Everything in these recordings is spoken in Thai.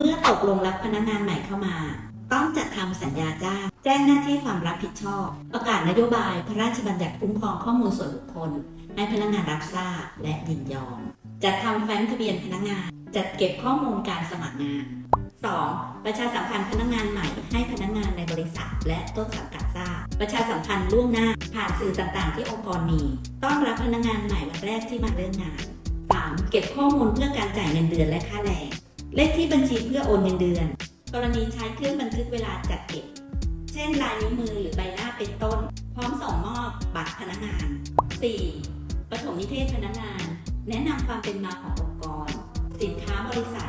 เมื่อตกลงรับพนักงานใหม่เข้ามา ต้องจัดทำสัญญาจ้าง แจ้งหน้าที่ความรับผิดชอบ ประกาศนโยบายพระราชบัญญัติคุ้มครองข้อมูลส่วนบุคคล ให้พนักงานรับทราบและยินยอม จัดทำแฟ้มทะเบียนพนักงาน จัดเก็บข้อมูลการสมัครงาน 2. ประชาสัมพันธ์พนักงานใหม่ให้พนักงานในบริษัท และต้นสังกัดทราบ ประชาสัมพันธ์ล่วงหน้า ผ่านสื่อต่างๆ ที่องค์กรมี ต้อนรับพนักงานใหม่วันแรกที่มาเริ่มงาน 3. เก็บข้อมูลเพื่อการจ่ายเงินเดือนและค่าแรง เลขที่บัญชีเพื่อโอนเงินเดือน กรณีใช้เครื่องบันทึกเวลาจัดเก็บ เช่นลายนิ้วมือหรือใบหน้าเป็นต้น พร้อมส่งมอบบัตรพนักงาน 4. ปฐมนิเทศพนักงาน แนะนำความเป็นมาขององค์กร สินค้าบริษัท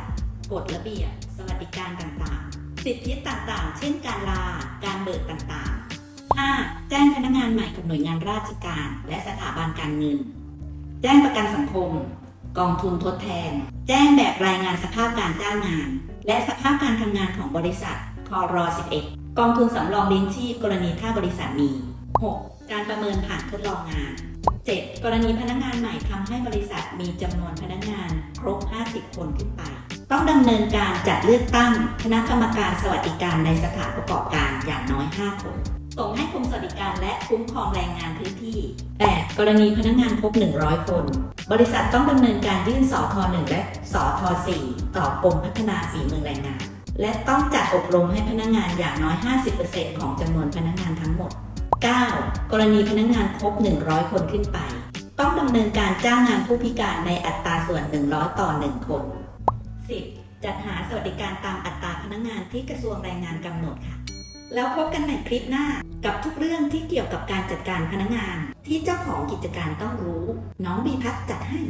กฎระเบียบ สวัสดิการต่างๆ สิทธิต่างๆ เช่นการลา การเบิกต่างๆ 5. แจ้งพนักงานใหม่กับหน่วยงานราชการ และสถาบันการเงิน แจ้งประกันสังคม กองทุนทดแทน แจ้งแบบรายงานสภาพการจ้างงาน และสภาพการทำงานของบริษัทคอร11 กองทุนสำรองเลี้ยงชีพกรณีถ้าบริษัทมี 6. การประเมินผ่านทดลองงาน 7. กรณีพนักงานใหม่ทำให้บริษัทมีจำนวนพนักงานครบ 50 คนขึ้นไป ต้องดำเนินการจัดเลือกตั้งคณะกรรมการสวัสดิการในสถานประกอบการอย่างน้อย 5 คน ส่งให้กรมสวัสดิการและคุ้มครองแรงงานพื้นที่ 8. กรณีพนักงานครบ 100 คน บริษัทต้องดำเนินการยื่นสอทอ1และสอทอ4ต่อกรมพัฒนาฝีมือแรงงาน และต้องจัดอบรมให้พนักงานอย่างน้อย 50%ของจำนวนพนักงานทั้งหมด 9. กรณีพนักงานครบ 100 คนขึ้นไป ต้องดำเนินการจ้างงานผู้พิการในอัตราส่วน 100 ต่อ 1 คน 10. จัดหาสวัสดิการตามอัตราพนักงานที่กระทรวงแรงงานกำหนดค่ะ แล้วพบกันใหม่คลิปหน้ากับทุกเรื่องที่เกี่ยวกับการจัดการพนักงาน ที่เจ้าของกิจการต้องรู้ น้องบีพัฒน์จัดให้